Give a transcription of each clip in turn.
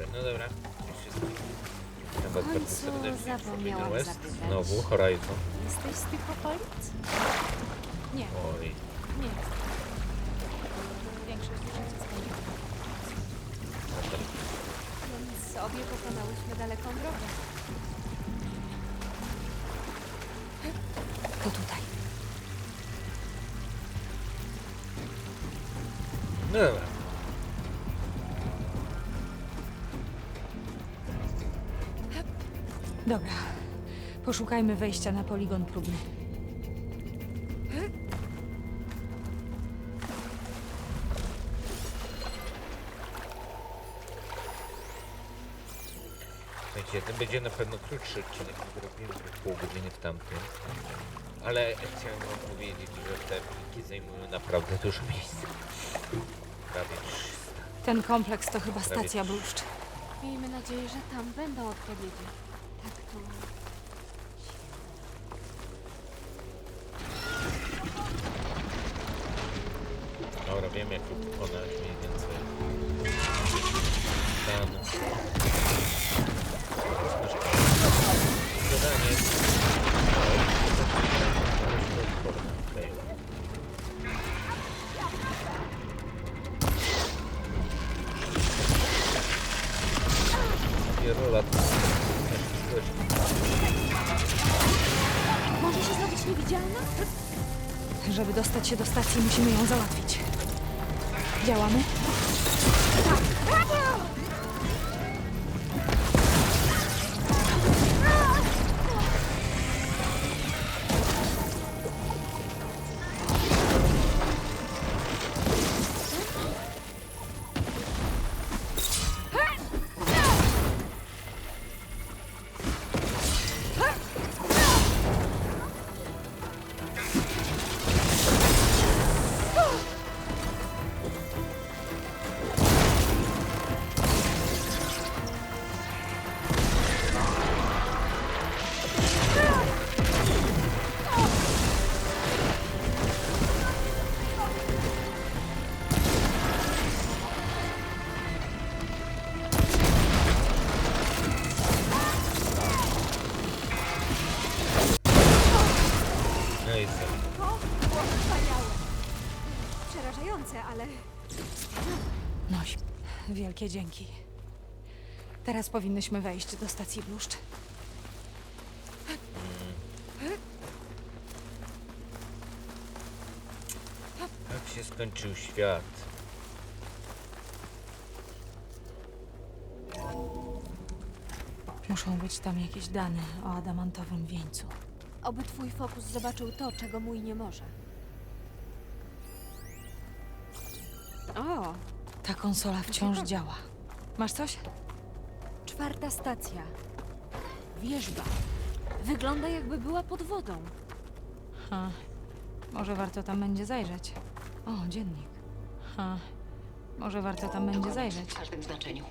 Dobrze, no dobra. W bardzo końcu serdecznie zapomniałam Forbidden West. zapytać. Znowu Horizon. Jesteś z tych okolic? Nie, Oj. nie jest. Większość życia spędziłam. Więc obie pokonałyśmy daleką drogę. To tutaj. No dobra. Dobra. Poszukajmy wejścia na poligon próbny. Słuchajcie, to będzie na pewno krótszy odcinek, bo robimy pół godziny w tamtym. Ale chciałem wam powiedzieć, że te pliki zajmują naprawdę dużo miejsca. Prawie 300. Ten kompleks to chyba Prawie stacja. Bluszcz. Miejmy nadzieję, że tam będą odpowiedzi. Się do stacji, musimy ją załatwić. Działamy? Noś. Wielkie dzięki. Teraz powinnyśmy wejść do stacji Bluszcz. Jak się skończył świat? Muszą być tam jakieś dane o adamantowym wieńcu. oby twój fokus zobaczył to, czego mój nie może. O, Ta konsola wciąż działa. Masz coś? czwarta stacja. Wieżba. Wygląda jakby była pod wodą. Ha. Może warto tam będzie zajrzeć. O, dziennik. Ha. Może warto tam będzie Dokładnie, zajrzeć. W każdym znaczeniu.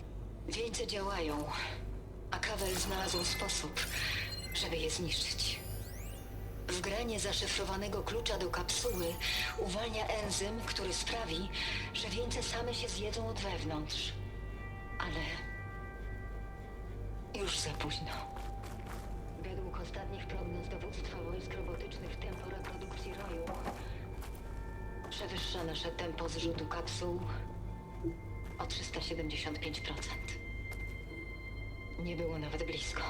Wieńce działają, a Kawel znalazł sposób, żeby je zniszczyć. Wgranie zaszyfrowanego klucza do kapsuły uwalnia enzym, który sprawi, że wieńce same się zjedzą od wewnątrz. Ale już za późno. Według ostatnich prognoz dowództwa wojsk robotycznych tempo reprodukcji roju przewyższa nasze tempo zrzutu kapsuł o 375%. Nie było nawet blisko.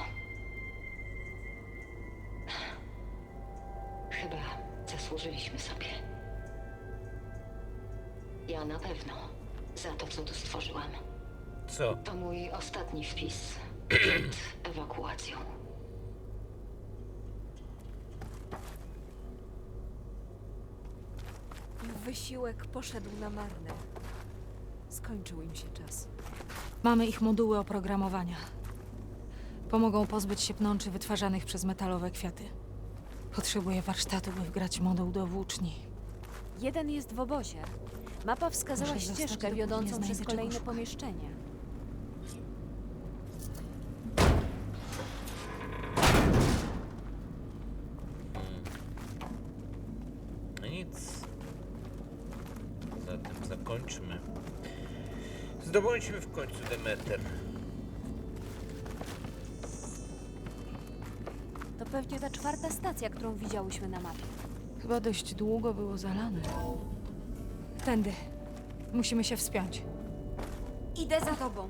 Chyba zasłużyliśmy sobie. Ja na pewno za to, co tu stworzyłam. Co? To mój ostatni wpis przed ewakuacją. Wysiłek poszedł na marne. Skończył im się czas. Mamy ich moduły oprogramowania. Pomogą pozbyć się pnączy wytwarzanych przez metalowe kwiaty. Potrzebuję warsztatu, by wgrać moduł do włóczni. Jeden jest w obozie. Mapa wskazała Muszę zostać, ścieżkę dopóki nie wiodącą znajdę przez czego kolejne szukać. pomieszczenie. No nic. Zatem zakończmy. Zdobądźmy w końcu Demeter. Pewnie ta czwarta stacja, którą widziałyśmy na mapie. Chyba dość długo było zalane. Tędy. Musimy się wspiąć. Idę za tobą.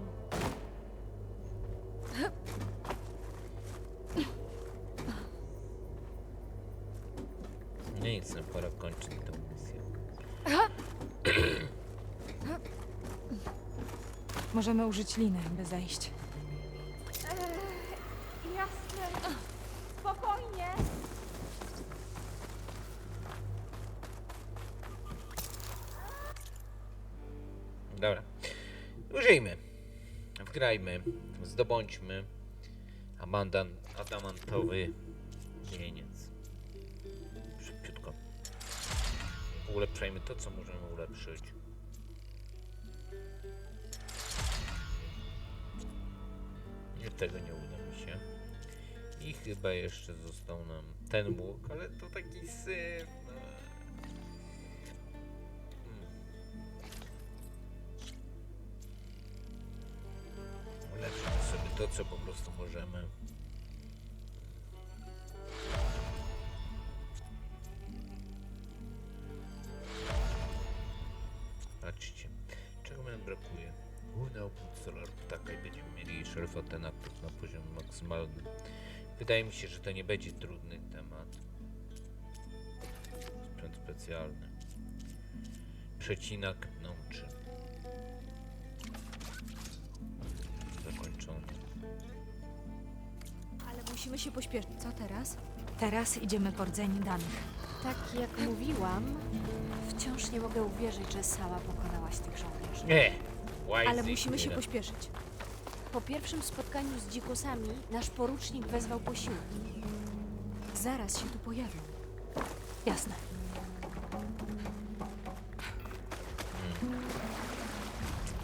Nie nic, no pora kończyć tę misję. Możemy użyć liny, by zejść. Zdobądźmy. Amandan, adamantowy mieniec. Szybciutko. Ulepszajmy to, co możemy ulepszyć. Nie, tego nie uda mi się. I chyba jeszcze został nam ten łuk, ale to taki syf. no. To, co po prostu możemy. Patrzcie, czego nam brakuje? Główny opór solar ptaka i będziemy mieli szerfotę na, na poziom maksymalny. Wydaje mi się, że to nie będzie trudny temat. Sprzęt specjalny. Przecinak nauczy. Musimy się pośpieszyć. Co teraz? Teraz idziemy po rdzeń danych. Tak jak mówiłam, wciąż nie mogę uwierzyć, że sama pokonałaś tych żołnierzy. Nie! Ale musimy się pośpieszyć. Po pierwszym spotkaniu z dzikusami nasz porucznik wezwał posiłki. Zaraz się tu pojawią. Jasne.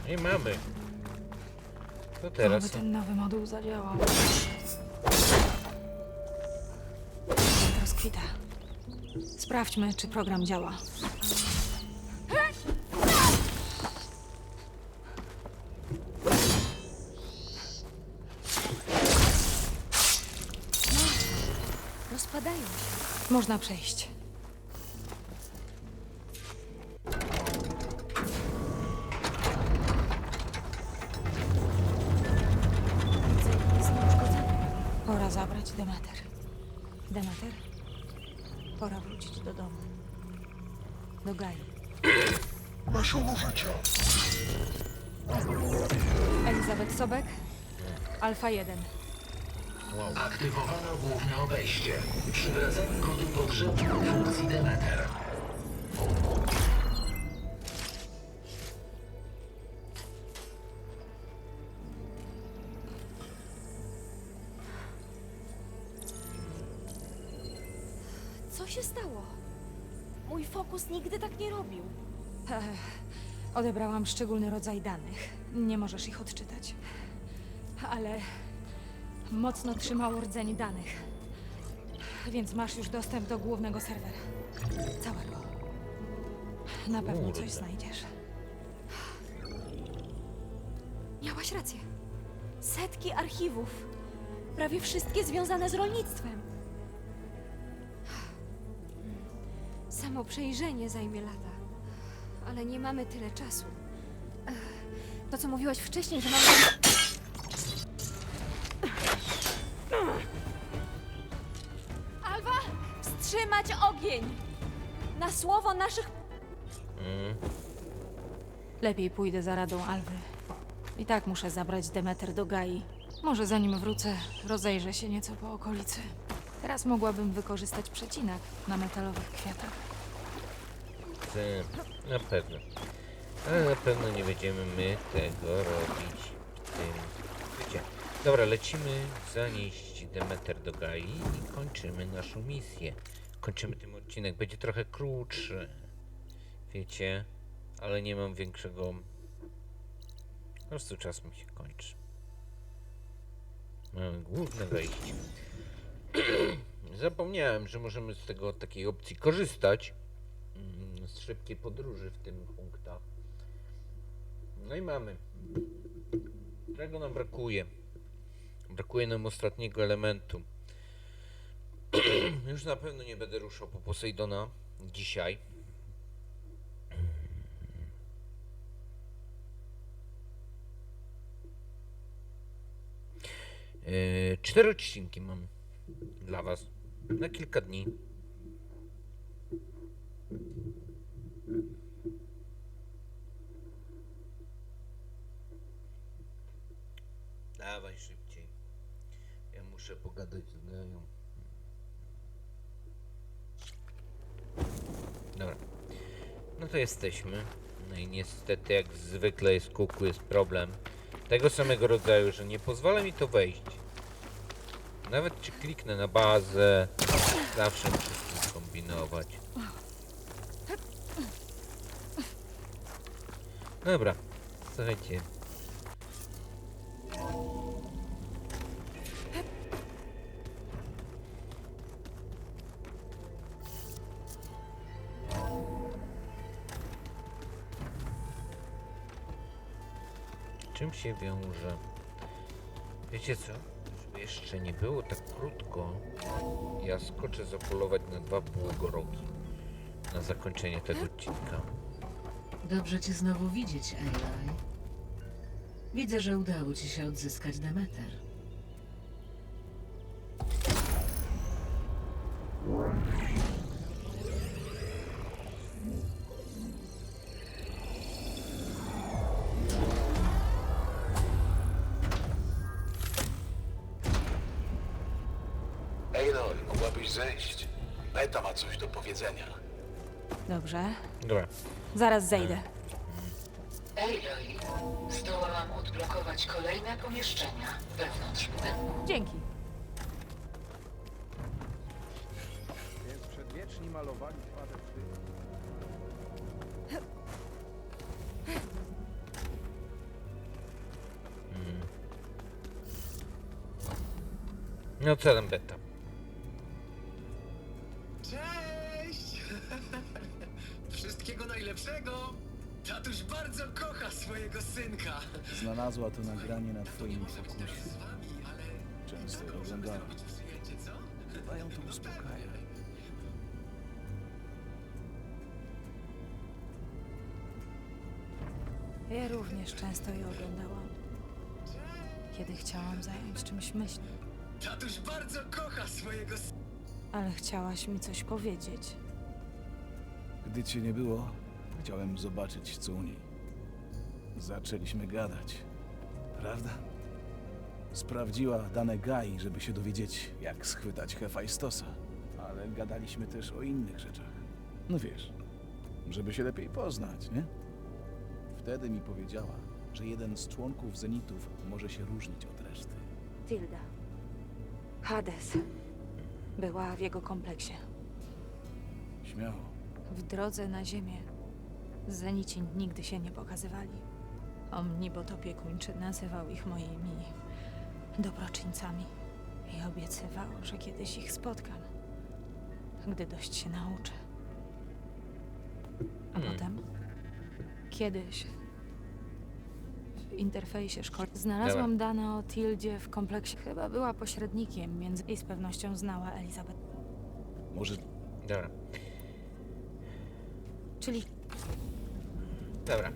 I mamy. To Oby teraz. ten nowy moduł zadziałał. Sprawdźmy, czy program działa. Rozpadają się. Można przejść. Do Gai. Naszą użycia. Elizabeth Sobek? Alfa 1. Aktywowano główne obejście. Przywracanie kodu potrzebnych funkcji Demeter. Nie robił. Odebrałam szczególny rodzaj danych. Nie możesz ich odczytać. Ale mocno trzymało rdzeń danych. Więc masz już dostęp do głównego serwera. Całego. Na pewno Kurde. coś znajdziesz. Miałaś rację. Setki archiwów. Prawie wszystkie związane z rolnictwem. Samo przejrzenie zajmie lata. Ale nie mamy tyle czasu. Ech, To, co mówiłaś wcześniej, że mamy... Alwa! Wstrzymać ogień! Na słowo naszych Mm. Lepiej pójdę za radą Alwy. I tak muszę zabrać Demeter do Gai. Może zanim wrócę, rozejrzę się nieco po okolicy. Teraz mogłabym wykorzystać przecinak na metalowych kwiatach. Na pewno. Ale na pewno nie będziemy my tego robić w tym Wiecie. Dobra, lecimy zanieść Demeter do Gai i kończymy naszą misję. Kończymy ten odcinek. Będzie trochę krótszy. Wiecie, ale nie mam większego. Po prostu czas mi się kończy. Mamy główne wejście. Zapomniałem, że możemy z tego takiej opcji korzystać z szybkiej podróży w tym punktach. No i mamy. Czego nam brakuje? Brakuje nam ostatniego elementu. Już na pewno nie będę ruszał po Posejdona dzisiaj. Yy, cztery odcinki mam dla Was na kilka dni. Dawaj szybciej. Ja muszę pogadać z Gają. Dobra. No to jesteśmy. No i niestety jak zwykle jest kuku, jest problem. Tego samego rodzaju, że nie pozwala mi to wejść. Nawet czy kliknę na bazę, zawsze muszę kombinować. Dobra, słuchajcie. Czym się wiąże? Wiecie co? Żeby jeszcze nie było tak krótko, ja skoczę zapolować na dwa półgorogi na zakończenie tego odcinka. Dobrze cię znowu widzieć, Aloy. Widzę, że udało ci się odzyskać Demeter. Zaraz zejdę. Aloy, zdołałam odblokować kolejne pomieszczenia wewnątrz budynku. Dzięki. Więc przedwieczni malowali twarze w sztychu. no co tam beta? Znalazła to nagranie na twoim pokusie. Często je oglądałem. Chyba ją to uspokaja. Ja również często je oglądałam. Kiedy chciałam zająć czymś myśl, Tatuś bardzo kocha swojego syna. ale chciałaś mi coś powiedzieć. Gdy cię nie było, chciałem zobaczyć, co u niej. Zaczęliśmy gadać. Prawda? Sprawdziła dane Gai, żeby się dowiedzieć, jak schwytać Hefajstosa. Ale gadaliśmy też o innych rzeczach. No wiesz, żeby się lepiej poznać, nie? Wtedy mi powiedziała, że jeden z członków Zenitów może się różnić od reszty. Tilda. Hades. Była w jego kompleksie. Śmiało. W drodze na ziemię Zenici nigdy się nie pokazywali. Omnibot opiekuńczy nazywał ich moimi dobroczyńcami i obiecywał, że kiedyś ich spotkam, gdy dość się nauczę. A Hmm. potem, kiedyś, w interfejsie szkoły, znalazłam dane o Tildzie w kompleksie. Chyba była pośrednikiem między i z pewnością znała Elizabeth. Może Dobra, Czyli dobra.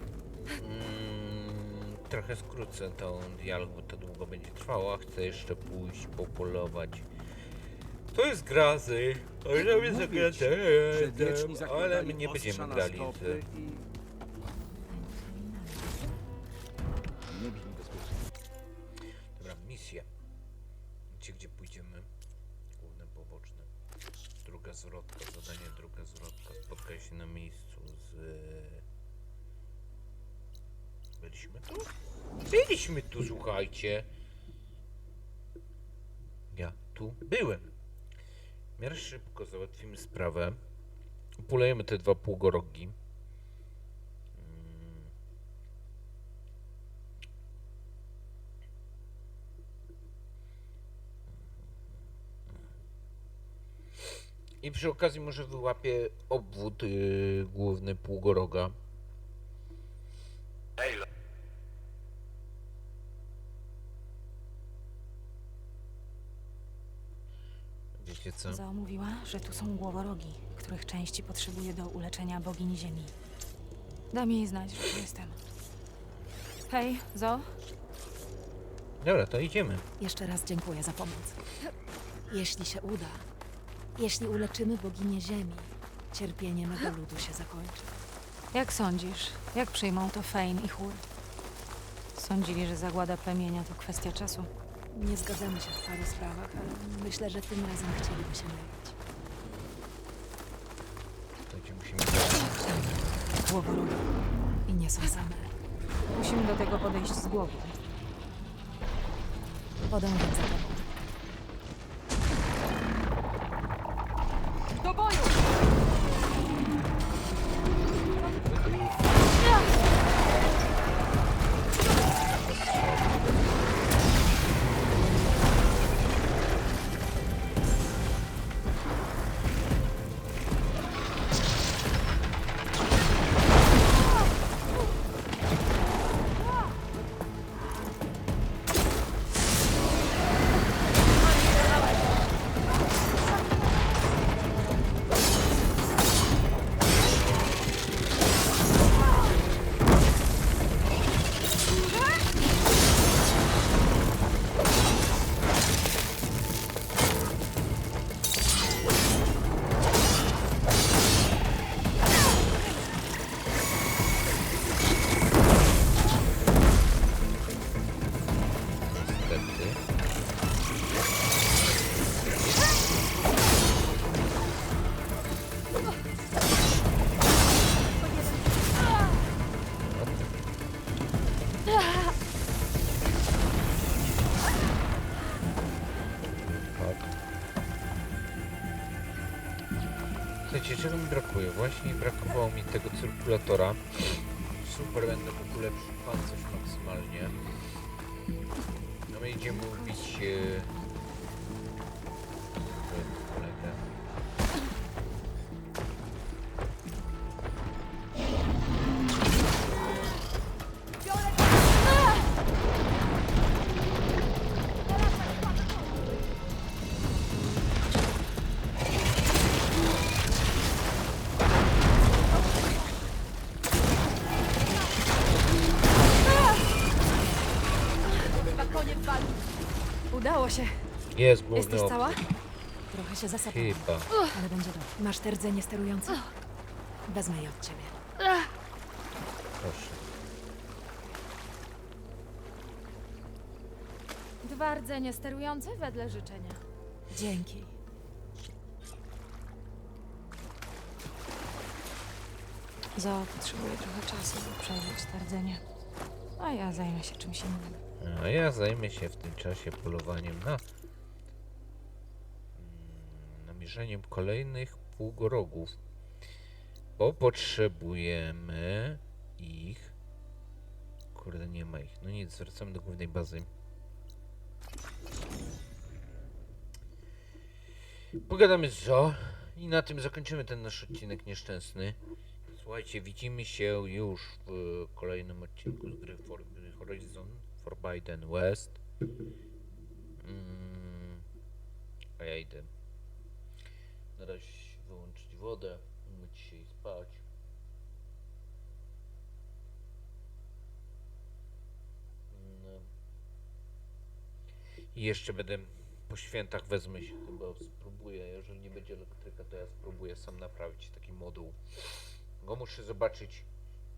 Trochę skrócę tą dialog, bo to długo będzie trwało, a chcę jeszcze pójść popolować. To jest grazy, ale mnie ale my nie będziemy grali stopy z... i nie brzmi bezpiecznie. Dobra, misja. Gdzie, gdzie pójdziemy? Główne, poboczne. Druga zwrotka, zadanie druga zwrotka. Spotkaj się na miejscu z... Byliśmy tu? Byliśmy tu, słuchajcie. Ja tu byłem. W miarę szybko załatwimy sprawę. Polejemy te dwa półgorogi. I przy okazji może wyłapię obwód yy, główny półgoroga. Aloy, Zao mówiła, że tu są głoworogi, których części potrzebuje do uleczenia bogini ziemi. Dam jej znać, że tu jestem. Hej, Zo, Dobra, to idziemy. jeszcze raz dziękuję za pomoc. Jeśli się uda, jeśli uleczymy boginię ziemi, cierpienie mego ludu się zakończy. Jak sądzisz, jak przyjmą to Fein i Hur? Sądzili, że zagłada plemienia to kwestia czasu. Nie zgadzamy się w paru sprawach, ale myślę, że tym razem chcieliby się mylić. Gdzie musimy Głoworogi. I nie są same. Musimy do tego podejść z głową. Podążam za tobą. Czego mi brakuje? Właśnie brakowało mi tego cyrkulatora. Super, będę w ogóle pancerz maksymalnie. No my idziemy ubić. Jest główny Jesteś cała? Trochę się zasypałam, Chyba. ale będzie dobrze. Masz te rdzenie sterujące? Wezmę je od ciebie. Proszę. Dwa rdzenie sterujące wedle życzenia. Dzięki. Zo potrzebuje trochę czasu, by przejrzeć te rdzenie. A ja zajmę się czymś innym. A ja zajmę się w tym czasie polowaniem na... namierzeniem kolejnych półgorogów. Bo potrzebujemy ich... Kurde, nie ma ich. No nic, wracamy do głównej bazy. Pogadamy z Zo i na tym zakończymy ten nasz odcinek nieszczęsny. Słuchajcie, widzimy się już w kolejnym odcinku z gry For Horizon Forbidden West. Mm, a ja idę na razie wyłączyć wodę, umyć się i spać. No. I jeszcze będę po świętach wezmę się chyba, spróbuję, jeżeli nie będzie elektryka, to ja spróbuję sam naprawić taki moduł. Go muszę zobaczyć,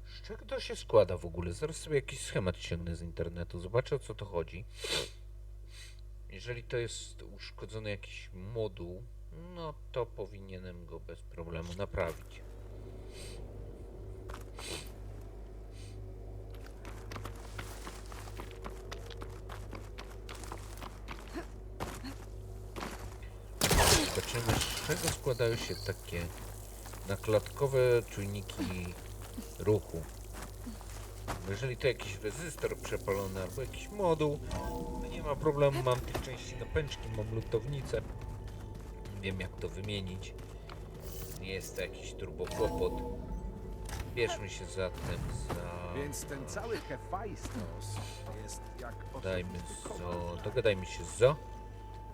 z czego to się składa w ogóle. Zaraz sobie jakiś schemat ściągnę z internetu, zobaczę o co to chodzi. Jeżeli to jest uszkodzony jakiś moduł, no to powinienem go bez problemu naprawić. Zobaczymy, z czego składają się takie nakładkowe czujniki ruchu. Jeżeli to jakiś rezystor przepalony albo jakiś moduł, to nie ma problemu, mam tych części na pęczki, mam lutownicę. Wiem jak to wymienić. Nie jest to jakiś turbokłopot. Bierzmy się zatem za... Więc ten cały Hefajstos jest jak Dajmy zo... Dogadajmy się z zo.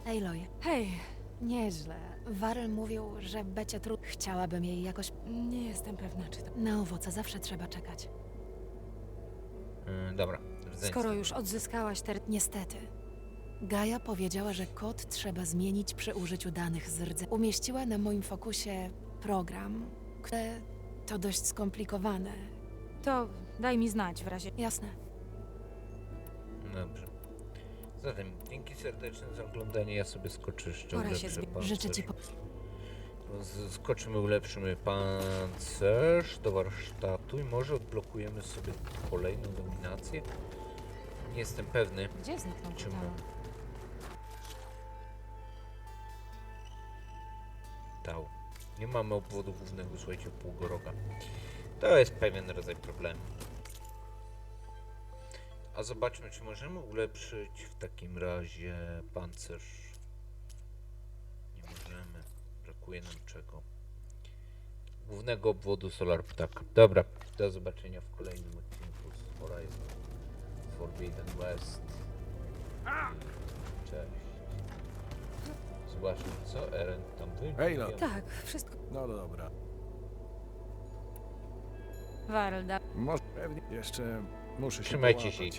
Aloy. Hej, Nieźle. Warel mówił, że Becie trud... Chciałabym jej jakoś... Nie jestem pewna, czy to... Na owoce zawsze trzeba czekać. Yy, dobra. Skoro już odzyskałaś ter... Niestety. Gaja powiedziała, że kod trzeba zmienić przy użyciu danych z rdze. Umieściła na moim fokusie program, które to dość skomplikowane. To daj mi znać w razie... Jasne. Dobrze. Zatem, dzięki serdeczne za oglądanie. Ja sobie skoczę jeszcze Pora się ulepszę zbi- pancerz. Życzę ci po... Z- Skoczymy, ulepszymy pancerz do warsztatu i może odblokujemy sobie kolejną dominację. Nie jestem pewny. Gdzie zniknął? Talon? Nie mamy obwodu głównego, słuchajcie, półgoroga. To jest pewien rodzaj problemu. A zobaczmy, czy możemy ulepszyć w takim razie pancerz. Nie możemy. Brakuje nam czego. Głównego obwodu Solar Ptaka. Dobra, do zobaczenia w kolejnym odcinku z Horizon Forbidden West. Cześć. Zobaczmy, co Eren tam Hej, no. Tak, wszystko... No dobra. Warel, da... Może pewnie jeszcze muszę się Trzymajcie połapać. się i.